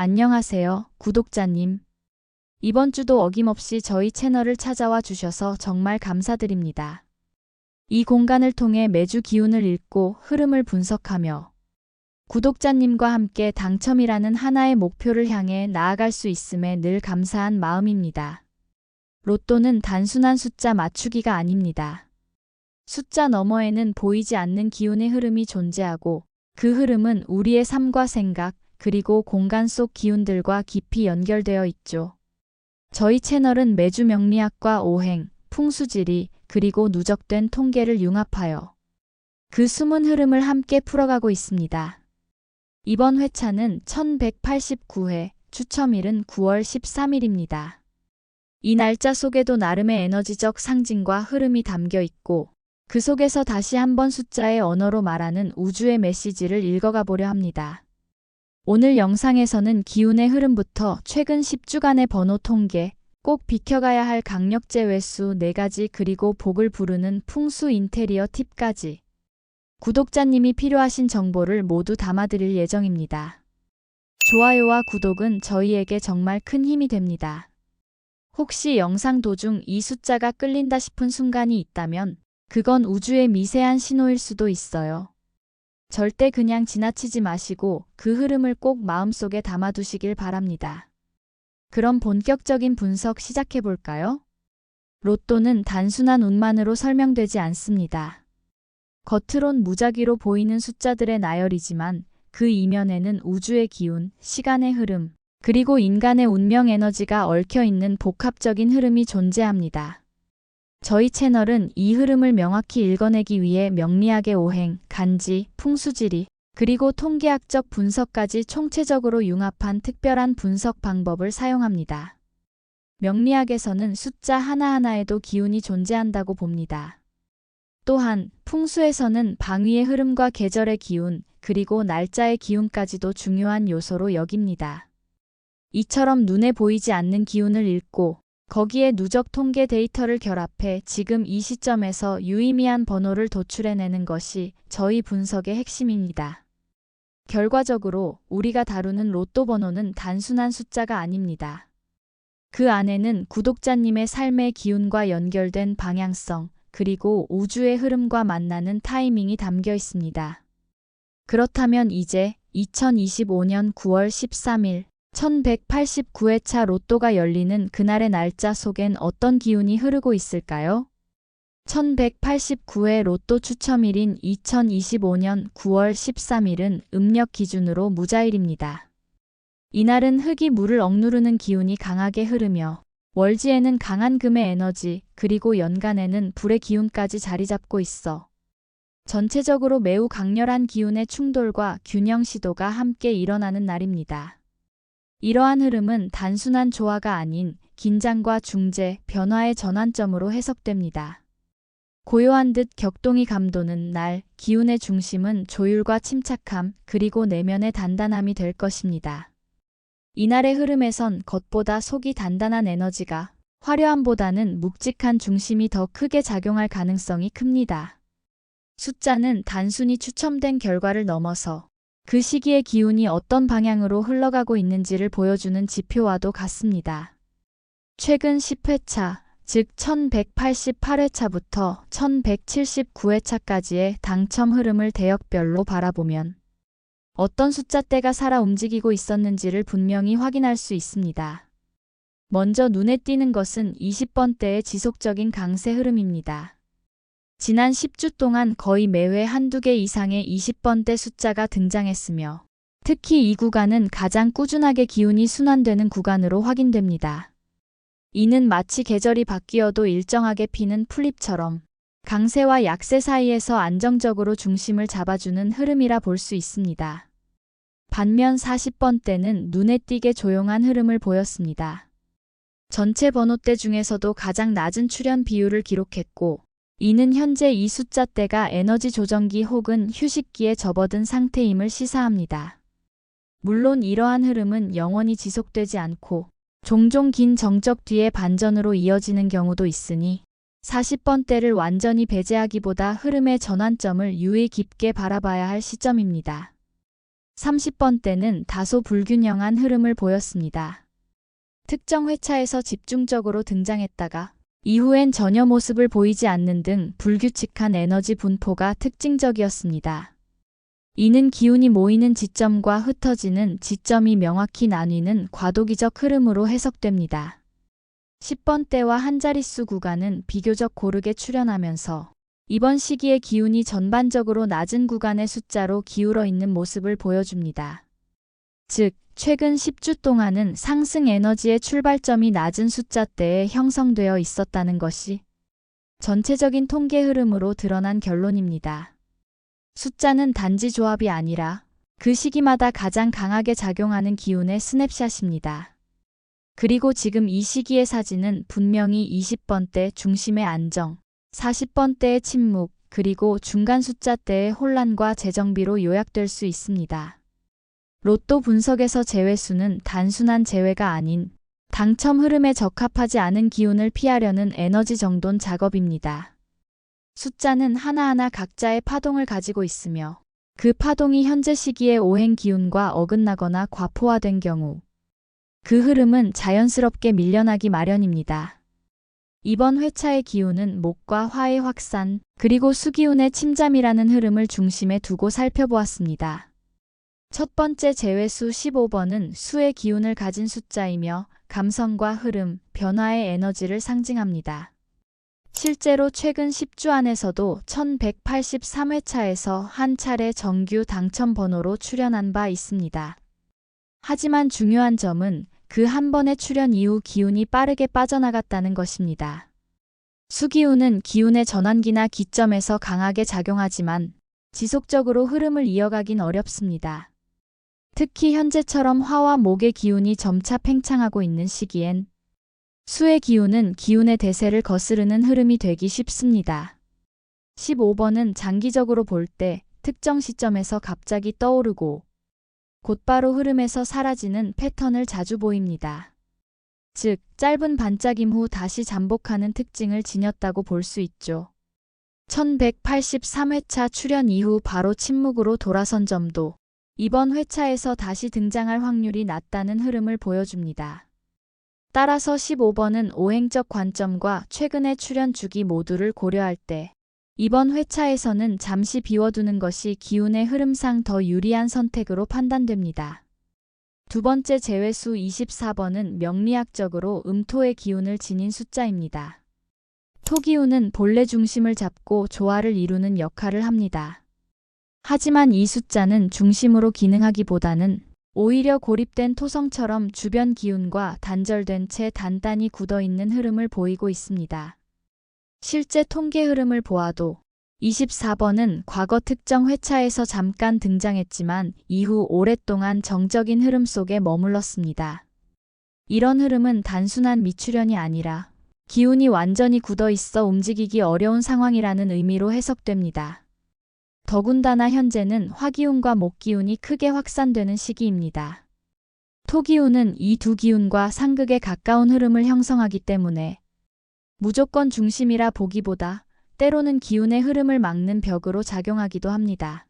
안녕하세요, 구독자님. 이번 주도 어김없이 저희 채널을 찾아와 주셔서 정말 감사드립니다. 이 공간을 통해 매주 기운을 읽고 흐름을 분석하며 구독자님과 함께 당첨이라는 하나의 목표를 향해 나아갈 수 있음에 늘 감사한 마음입니다. 로또는 단순한 숫자 맞추기가 아닙니다. 숫자 너머에는 보이지 않는 기운의 흐름이 존재하고 그 흐름은 우리의 삶과 생각, 그리고 공간 속 기운들과 깊이 연결되어 있죠. 저희 채널은 매주 명리학과 오행, 풍수지리, 그리고 누적된 통계를 융합하여 그 숨은 흐름을 함께 풀어가고 있습니다. 이번 회차는 1189회, 추첨일은 9월 13일입니다. 이 날짜 속에도 나름의 에너지적 상징과 흐름이 담겨 있고 그 속에서 다시 한번 숫자의 언어로 말하는 우주의 메시지를 읽어가 보려 합니다. 오늘 영상에서는 기운의 흐름부터 최근 10주간의 번호 통계, 꼭 비켜가야 할 강력제 외수 4가지 그리고 복을 부르는 풍수 인테리어 팁까지 구독자님이 필요하신 정보를 모두 담아드릴 예정입니다. 좋아요와 구독은 저희에게 정말 큰 힘이 됩니다. 혹시 영상 도중 이 숫자가 끌린다 싶은 순간이 있다면 그건 우주의 미세한 신호일 수도 있어요. 절대 그냥 지나치지 마시고 그 흐름을 꼭 마음속에 담아두시길 바랍니다. 그럼 본격적인 분석 시작해 볼까요? 로또는 단순한 운만으로 설명되지 않습니다. 겉으론 무작위로 보이는 숫자들의 나열이지만 그 이면에는 우주의 기운, 시간의 흐름, 그리고 인간의 운명 에너지가 얽혀 있는 복합적인 흐름이 존재합니다. 저희 채널은 이 흐름을 명확히 읽어내기 위해 명리학의 오행, 간지, 풍수지리, 그리고 통계학적 분석까지 총체적으로 융합한 특별한 분석 방법을 사용합니다. 명리학에서는 숫자 하나하나에도 기운이 존재한다고 봅니다. 또한 풍수에서는 방위의 흐름과 계절의 기운, 그리고 날짜의 기운까지도 중요한 요소로 여깁니다. 이처럼 눈에 보이지 않는 기운을 읽고 거기에 누적 통계 데이터를 결합해 지금 이 시점에서 유의미한 번호를 도출해내는 것이 저희 분석의 핵심입니다. 결과적으로 우리가 다루는 로또 번호는 단순한 숫자가 아닙니다. 그 안에는 구독자님의 삶의 기운과 연결된 방향성, 그리고 우주의 흐름과 만나는 타이밍이 담겨 있습니다. 그렇다면 이제 2025년 9월 13일 1189회차 로또가 열리는 그날의 날짜 속엔 어떤 기운이 흐르고 있을까요? 1189회 로또 추첨일인 2025년 9월 13일은 음력 기준으로 무자일입니다. 이날은 흙이 물을 억누르는 기운이 강하게 흐르며 월지에는 강한 금의 에너지 그리고 연간에는 불의 기운까지 자리 잡고 있어 전체적으로 매우 강렬한 기운의 충돌과 균형 시도가 함께 일어나는 날입니다. 이러한 흐름은 단순한 조화가 아닌 긴장과 중재, 변화의 전환점으로 해석됩니다. 고요한 듯 격동이 감도는 날, 기운의 중심은 조율과 침착함, 그리고 내면의 단단함이 될 것입니다. 이날의 흐름에선 겉보다 속이 단단한 에너지가 화려함보다는 묵직한 중심이 더 크게 작용할 가능성이 큽니다. 숫자는 단순히 추첨된 결과를 넘어서 그 시기의 기운이 어떤 방향으로 흘러가고 있는지를 보여주는 지표와도 같습니다. 최근 10회차, 즉 1188회차부터 1179회차까지의 당첨 흐름을 대역별로 바라보면 어떤 숫자대가 살아 움직이고 있었는지를 분명히 확인할 수 있습니다. 먼저 눈에 띄는 것은 20번대의 지속적인 강세 흐름입니다. 지난 10주 동안 거의 매회 한두 개 이상의 20번대 숫자가 등장했으며 특히 이 구간은 가장 꾸준하게 기운이 순환되는 구간으로 확인됩니다. 이는 마치 계절이 바뀌어도 일정하게 피는 풀잎처럼 강세와 약세 사이에서 안정적으로 중심을 잡아주는 흐름이라 볼 수 있습니다. 반면 40번대는 눈에 띄게 조용한 흐름을 보였습니다. 전체 번호대 중에서도 가장 낮은 출현 비율을 기록했고 이는 현재 이 숫자대가 에너지 조정기 혹은 휴식기에 접어든 상태임을 시사합니다. 물론 이러한 흐름은 영원히 지속되지 않고 종종 긴 정적 뒤에 반전으로 이어지는 경우도 있으니 40번대를 완전히 배제하기보다 흐름의 전환점을 유의 깊게 바라봐야 할 시점입니다. 30번 때는 다소 불균형한 흐름을 보였습니다. 특정 회차에서 집중적으로 등장했다가 이후엔 전혀 모습을 보이지 않는 등 불규칙한 에너지 분포가 특징적이었습니다. 이는 기운이 모이는 지점과 흩어지는 지점이 명확히 나뉘는 과도기적 흐름으로 해석됩니다. 10번 대와 한 자릿수 구간은 비교적 고르게 출현하면서 이번 시기의 기운이 전반적으로 낮은 구간의 숫자로 기울어 있는 모습을 보여줍니다. 즉, 최근 10주 동안은 상승 에너지의 출발점이 낮은 숫자대에 형성되어 있었다는 것이 전체적인 통계 흐름으로 드러난 결론입니다. 숫자는 단지 조합이 아니라 그 시기마다 가장 강하게 작용하는 기운의 스냅샷입니다. 그리고 지금 이 시기의 사진은 분명히 20번대 중심의 안정, 40번대의 침묵, 그리고 중간 숫자대의 혼란과 재정비로 요약될 수 있습니다. 로또 분석에서 제외수는 단순한 제외가 아닌 당첨 흐름에 적합하지 않은 기운을 피하려는 에너지 정돈 작업입니다. 숫자는 하나하나 각자의 파동을 가지고 있으며 그 파동이 현재 시기의 오행 기운과 어긋나거나 과포화된 경우 그 흐름은 자연스럽게 밀려나기 마련입니다. 이번 회차의 기운은 목과 화의 확산, 그리고 수기운의 침잠이라는 흐름을 중심에 두고 살펴보았습니다. 첫 번째 제외수 15번은 수의 기운을 가진 숫자이며 감성과 흐름, 변화의 에너지를 상징합니다. 실제로 최근 10주 안에서도 1183회차에서 한 차례 정규 당첨 번호로 출연한 바 있습니다. 하지만 중요한 점은 그 한 번의 출연 이후 기운이 빠르게 빠져나갔다는 것입니다. 수기운은 기운의 전환기나 기점에서 강하게 작용하지만 지속적으로 흐름을 이어가긴 어렵습니다. 특히 현재처럼 화와 목의 기운이 점차 팽창하고 있는 시기엔 수의 기운은 기운의 대세를 거스르는 흐름이 되기 쉽습니다. 15번은 장기적으로 볼 때 특정 시점에서 갑자기 떠오르고 곧바로 흐름에서 사라지는 패턴을 자주 보입니다. 즉, 짧은 반짝임 후 다시 잠복하는 특징을 지녔다고 볼 수 있죠. 1183회차 출연 이후 바로 침묵으로 돌아선 점도 이번 회차에서 다시 등장할 확률이 낮다는 흐름을 보여줍니다. 따라서 15번은 오행적 관점과 최근의 출연 주기 모두를 고려할 때 이번 회차에서는 잠시 비워두는 것이 기운의 흐름상 더 유리한 선택으로 판단됩니다. 두 번째 제외수 24번은 명리학적으로 음토의 기운을 지닌 숫자입니다. 토기운은 본래 중심을 잡고 조화를 이루는 역할을 합니다. 하지만 이 숫자는 중심으로 기능하기보다는 오히려 고립된 토성처럼 주변 기운과 단절된 채 단단히 굳어 있는 흐름을 보이고 있습니다. 실제 통계 흐름을 보아도 24번은 과거 특정 회차에서 잠깐 등장했지만 이후 오랫동안 정적인 흐름 속에 머물렀습니다. 이런 흐름은 단순한 미출현이 아니라 기운이 완전히 굳어 있어 움직이기 어려운 상황이라는 의미로 해석됩니다. 더군다나 현재는 화기운과 목기운이 크게 확산되는 시기입니다. 토기운은 이 두 기운과 상극에 가까운 흐름을 형성하기 때문에 무조건 중심이라 보기보다 때로는 기운의 흐름을 막는 벽으로 작용하기도 합니다.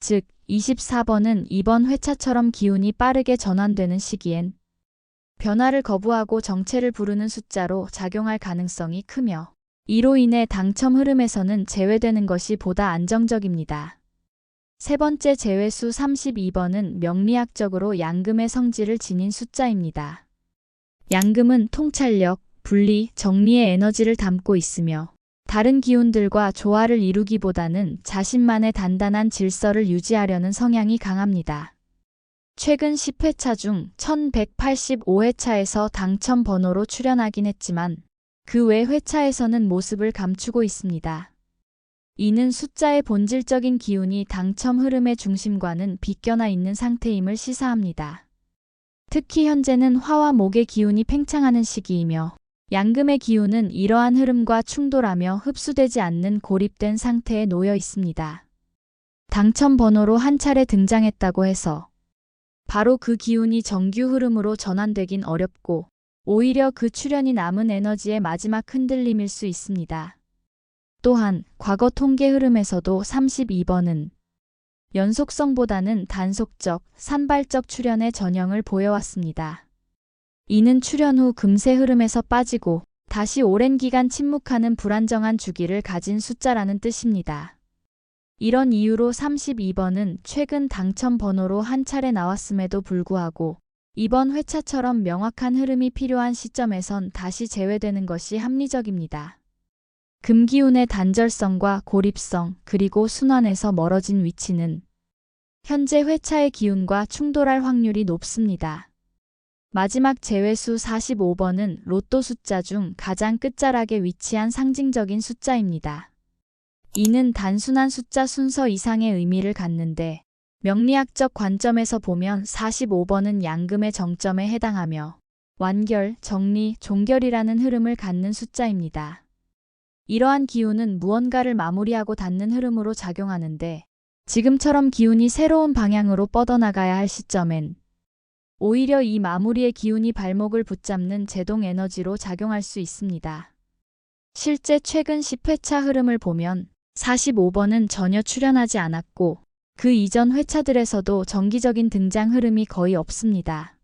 즉, 24번은 이번 회차처럼 기운이 빠르게 전환되는 시기엔 변화를 거부하고 정체를 부르는 숫자로 작용할 가능성이 크며 이로 인해 당첨 흐름에서는 제외되는 것이 보다 안정적입니다. 세 번째 제외수 32번은 명리학적으로 양금의 성질을 지닌 숫자입니다. 양금은 통찰력, 분리, 정리의 에너지를 담고 있으며 다른 기운들과 조화를 이루기보다는 자신만의 단단한 질서를 유지하려는 성향이 강합니다. 최근 10회차 중 1185회차에서 당첨 번호로 출연하긴 했지만 그 외 회차에서는 모습을 감추고 있습니다. 이는 숫자의 본질적인 기운이 당첨 흐름의 중심과는 비껴나 있는 상태임을 시사합니다. 특히 현재는 화와 목의 기운이 팽창하는 시기이며 양금의 기운은 이러한 흐름과 충돌하며 흡수되지 않는 고립된 상태에 놓여 있습니다. 당첨 번호로 한 차례 등장했다고 해서 바로 그 기운이 정규 흐름으로 전환되긴 어렵고 오히려 그 출현이 남은 에너지의 마지막 흔들림일 수 있습니다. 또한 과거 통계 흐름에서도 32번은 연속성보다는 단속적, 산발적 출현의 전형을 보여왔습니다. 이는 출현 후 금세 흐름에서 빠지고 다시 오랜 기간 침묵하는 불안정한 주기를 가진 숫자라는 뜻입니다. 이런 이유로 32번은 최근 당첨 번호로 한 차례 나왔음에도 불구하고 이번 회차처럼 명확한 흐름이 필요한 시점에선 다시 제외되는 것이 합리적입니다. 금기운의 단절성과 고립성 그리고 순환에서 멀어진 위치는 현재 회차의 기운과 충돌할 확률이 높습니다. 마지막 제외수 45번은 로또 숫자 중 가장 끝자락에 위치한 상징적인 숫자입니다. 이는 단순한 숫자 순서 이상의 의미를 갖는데 명리학적 관점에서 보면 45번은 양금의 정점에 해당하며 완결, 정리, 종결이라는 흐름을 갖는 숫자입니다. 이러한 기운은 무언가를 마무리하고 닫는 흐름으로 작용하는데 지금처럼 기운이 새로운 방향으로 뻗어나가야 할 시점엔 오히려 이 마무리의 기운이 발목을 붙잡는 제동 에너지로 작용할 수 있습니다. 실제 최근 10회차 흐름을 보면 45번은 전혀 출현하지 않았고 그 이전 회차들에서도 정기적인 등장 흐름이 거의 없습니다.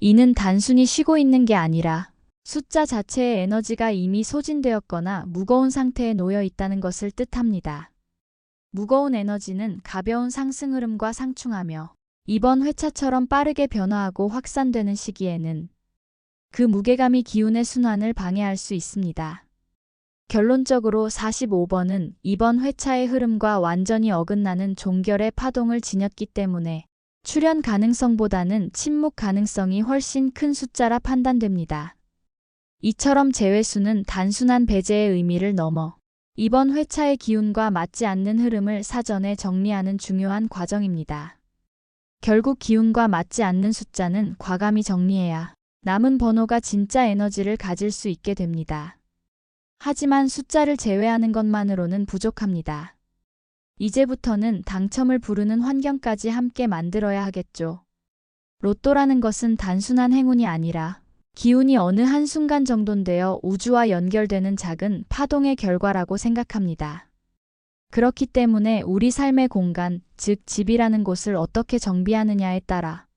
이는 단순히 쉬고 있는 게 아니라 숫자 자체의 에너지가 이미 소진되었거나 무거운 상태에 놓여 있다는 것을 뜻합니다. 무거운 에너지는 가벼운 상승 흐름과 상충하며 이번 회차처럼 빠르게 변화하고 확산되는 시기에는 그 무게감이 기운의 순환을 방해할 수 있습니다. 결론적으로 45번은 이번 회차의 흐름과 완전히 어긋나는 종결의 파동을 지녔기 때문에 출현 가능성보다는 침묵 가능성이 훨씬 큰 숫자라 판단됩니다. 이처럼 제외수는 단순한 배제의 의미를 넘어 이번 회차의 기운과 맞지 않는 흐름을 사전에 정리하는 중요한 과정입니다. 결국 기운과 맞지 않는 숫자는 과감히 정리해야 남은 번호가 진짜 에너지를 가질 수 있게 됩니다. 하지만 숫자를 제외하는 것만으로는 부족합니다. 이제부터는 당첨을 부르는 환경까지 함께 만들어야 하겠죠. 로또라는 것은 단순한 행운이 아니라 기운이 어느 한순간 정돈되어 우주와 연결되는 작은 파동의 결과라고 생각합니다. 그렇기 때문에 우리 삶의 공간, 즉 집이라는 곳을 어떻게 정비하느냐에 따라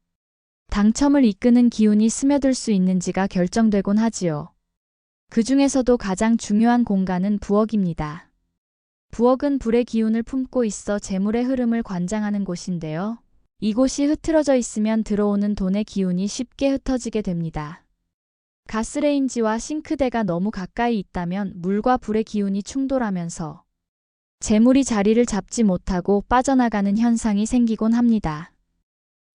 당첨을 이끄는 기운이 스며들 수 있는지가 결정되곤 하지요. 그 중에서도 가장 중요한 공간은 부엌입니다. 부엌은 불의 기운을 품고 있어 재물의 흐름을 관장하는 곳인데요. 이곳이 흐트러져 있으면 들어오는 돈의 기운이 쉽게 흩어지게 됩니다. 가스레인지와 싱크대가 너무 가까이 있다면 물과 불의 기운이 충돌하면서 재물이 자리를 잡지 못하고 빠져나가는 현상이 생기곤 합니다.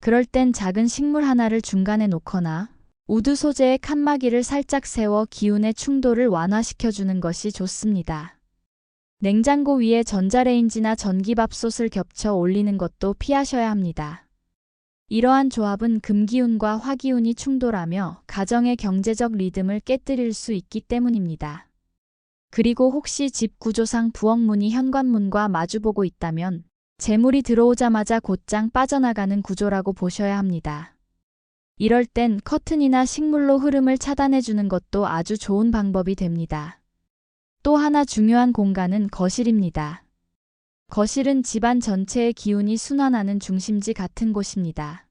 그럴 땐 작은 식물 하나를 중간에 놓거나 우드 소재의 칸막이를 살짝 세워 기운의 충돌을 완화시켜주는 것이 좋습니다. 냉장고 위에 전자레인지나 전기밥솥을 겹쳐 올리는 것도 피하셔야 합니다. 이러한 조합은 금기운과 화기운이 충돌하며 가정의 경제적 리듬을 깨뜨릴 수 있기 때문입니다. 그리고 혹시 집 구조상 부엌문이 현관문과 마주보고 있다면 재물이 들어오자마자 곧장 빠져나가는 구조라고 보셔야 합니다. 이럴 땐 커튼이나 식물로 흐름을 차단해주는 것도 아주 좋은 방법이 됩니다. 또 하나 중요한 공간은 거실입니다. 거실은 집안 전체의 기운이 순환하는 중심지 같은 곳입니다.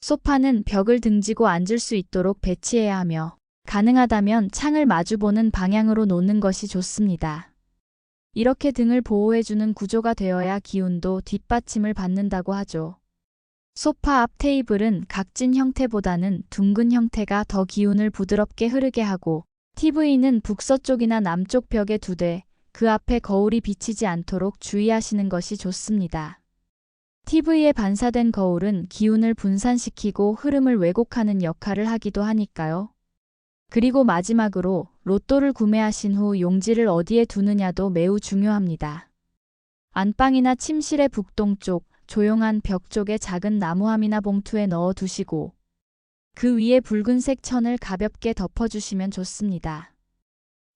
소파는 벽을 등지고 앉을 수 있도록 배치해야 하며 가능하다면 창을 마주보는 방향으로 놓는 것이 좋습니다. 이렇게 등을 보호해주는 구조가 되어야 기운도 뒷받침을 받는다고 하죠. 소파 앞 테이블은 각진 형태보다는 둥근 형태가 더 기운을 부드럽게 흐르게 하고 TV는 북서쪽이나 남쪽 벽에 두되 그 앞에 거울이 비치지 않도록 주의하시는 것이 좋습니다. TV에 반사된 거울은 기운을 분산시키고 흐름을 왜곡하는 역할을 하기도 하니까요. 그리고 마지막으로 로또를 구매하신 후 용지를 어디에 두느냐도 매우 중요합니다. 안방이나 침실의 북동쪽, 조용한 벽 쪽에 작은 나무함이나 봉투에 넣어 두시고 그 위에 붉은색 천을 가볍게 덮어주시면 좋습니다.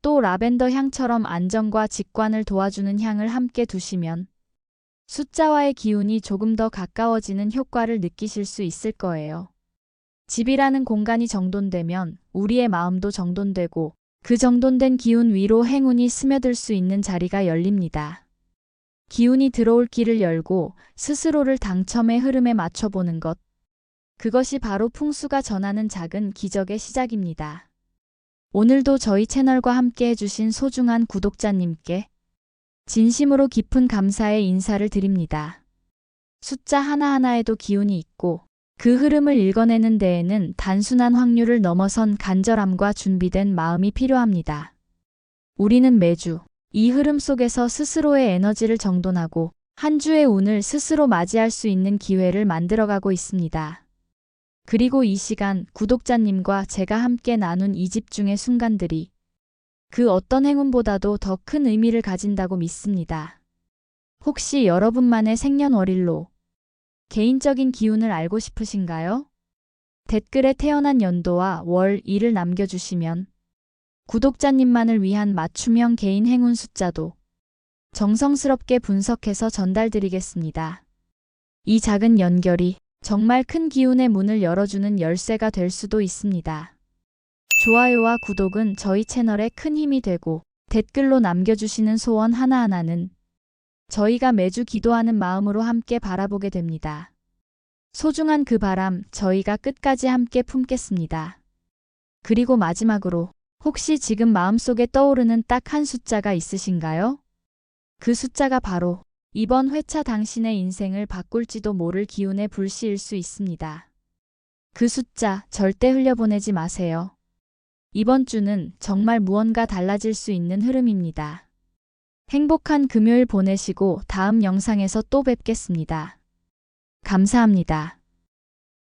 또 라벤더 향처럼 안정과 직관을 도와주는 향을 함께 두시면 숫자와의 기운이 조금 더 가까워지는 효과를 느끼실 수 있을 거예요. 집이라는 공간이 정돈되면 우리의 마음도 정돈되고 그 정돈된 기운 위로 행운이 스며들 수 있는 자리가 열립니다. 기운이 들어올 길을 열고 스스로를 당첨의 흐름에 맞춰보는 것. 그것이 바로 풍수가 전하는 작은 기적의 시작입니다. 오늘도 저희 채널과 함께 해주신 소중한 구독자님께 진심으로 깊은 감사의 인사를 드립니다. 숫자 하나하나에도 기운이 있고 그 흐름을 읽어내는 데에는 단순한 확률을 넘어선 간절함과 준비된 마음이 필요합니다. 우리는 매주 이 흐름 속에서 스스로의 에너지를 정돈하고 한 주의 운을 스스로 맞이할 수 있는 기회를 만들어가고 있습니다. 그리고 이 시간 구독자님과 제가 함께 나눈 이 집중의 순간들이 그 어떤 행운보다도 더 큰 의미를 가진다고 믿습니다. 혹시 여러분만의 생년월일로 개인적인 기운을 알고 싶으신가요? 댓글에 태어난 연도와 월, 일을 남겨주시면 구독자님만을 위한 맞춤형 개인 행운 숫자도 정성스럽게 분석해서 전달드리겠습니다. 이 작은 연결이 정말 큰 기운의 문을 열어주는 열쇠가 될 수도 있습니다. 좋아요와 구독은 저희 채널에 큰 힘이 되고 댓글로 남겨주시는 소원 하나하나는 저희가 매주 기도하는 마음으로 함께 바라보게 됩니다. 소중한 그 바람 저희가 끝까지 함께 품겠습니다. 그리고 마지막으로 혹시 지금 마음속에 떠오르는 딱 한 숫자가 있으신가요? 그 숫자가 바로 이번 회차 당신의 인생을 바꿀지도 모를 기운의 불씨일 수 있습니다. 그 숫자 절대 흘려보내지 마세요. 이번 주는 정말 무언가 달라질 수 있는 흐름입니다. 행복한 금요일 보내시고 다음 영상에서 또 뵙겠습니다. 감사합니다.